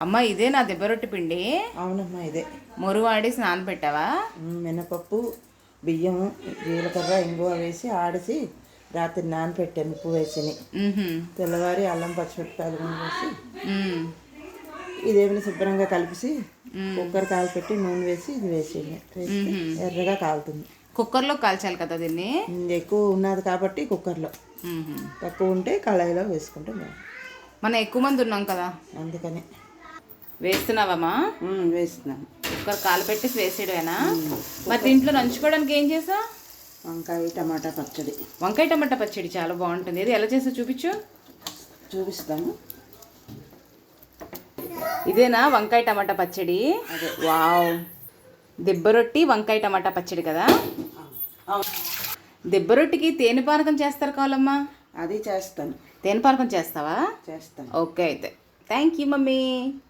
అమ్మ ఇదే నా దెబ్బ రొట్టె పిండి. అవునమ్మా ఇదే. మొరు వాడేసి నానబెట్టావా ఉమ్, మినపప్పు బియ్యము జీలకర్ర ఇంగువ వేసి ఆడిసి రాత్రి నానపెట్టాను ఉప్పు వేసి మ్మ్హ్మ్. తెల్లవారి అల్లం పచ్చిమిరపకాయలు వేసి. ఇదేమైనా శుభ్రంగా కలిపి కుక్కర్ కాల్పెట్టి నూనె వేసి ఇది వేస్తే ఎర్రగా కాలుతుంది. కుక్కర్లో కాల్చాలి కదా దీన్ని? ఎక్కువ ఉన్నది కాబట్టి కుక్కర్లో. తక్కువ ఉంటే కళాయిలో వేసుకుంటే మనం ఎక్కువ మంది ఉన్నాం కదా? అందుకని. వేస్తున్నావమ్మా? వేస్తున్నాను. కుక్కర్ కాలు పెట్టేసి వేసేయడమేనా? మరి దీంట్లో నంచుకోవడానికి ఏం చేసా? వంకాయ టమాటా పచ్చడి. వంకాయ టమాటా పచ్చడి చాలా బాగుంటుంది. ఇది ఎలా చేసా చూపించు. చూపిస్తాను. ఇదేనా వంకాయ టమాటా పచ్చడి? వావ్. దిబ్బ రొట్టి వంకాయ టమాటా పచ్చడి కదా? దిబ్బ రొట్టికి తేనె పానకం చేస్తారు కావాలమ్మా? అది చేస్తాను. తేనె పానకం చేస్తావా? చేస్తాను. ఓకే అయితే. Thank you mummy.